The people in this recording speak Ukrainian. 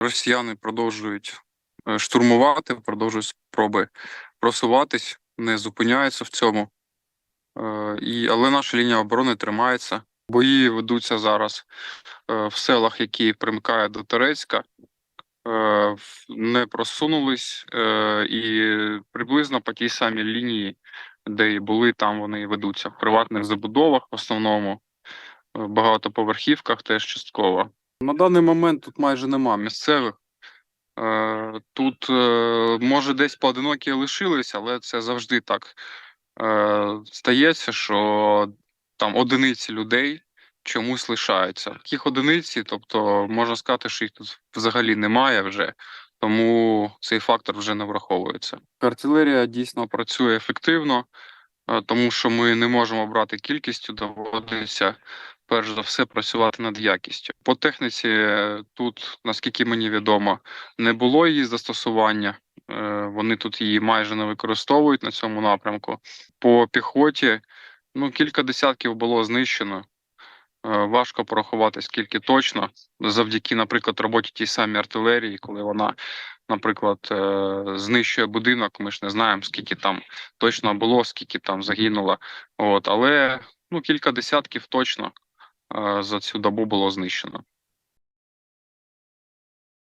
Росіяни продовжують е, штурмувати, продовжують спроби просуватись, не зупиняються в цьому. Е, І, але наша лінія оборони тримається. Бої ведуться зараз е, в селах, які примикають до Торецька. Е, Не просунулись і приблизно по тій самій лінії, де і були, там вони і ведуться. В приватних забудовах в основному, багатоповерхівках теж частково. На даний момент тут майже нема місцевих. Е, Тут, е, може, десь поодинокі лишились, але це завжди так е, стається, що там одиниці людей чомусь лишаються. Таких одиниці, тобто можна сказати, що їх тут взагалі немає вже, тому цей фактор вже не враховується. Артилерія дійсно працює ефективно, тому що ми не можемо брати кількістю, доводиться перш за все працювати над якістю. По техніці е, тут, наскільки мені відомо, не було її застосування. Е, Вони тут її майже не використовують на цьому напрямку. По піхоті ну кілька десятків було знищено. Е, Важко порахувати скільки точно, завдяки, наприклад, роботі тій самій артилерії, коли вона, наприклад, знищує будинок. Ми ж не знаємо, скільки там точно було, скільки там загинуло. От, але ну кілька десятків точно за цю добу було знищено.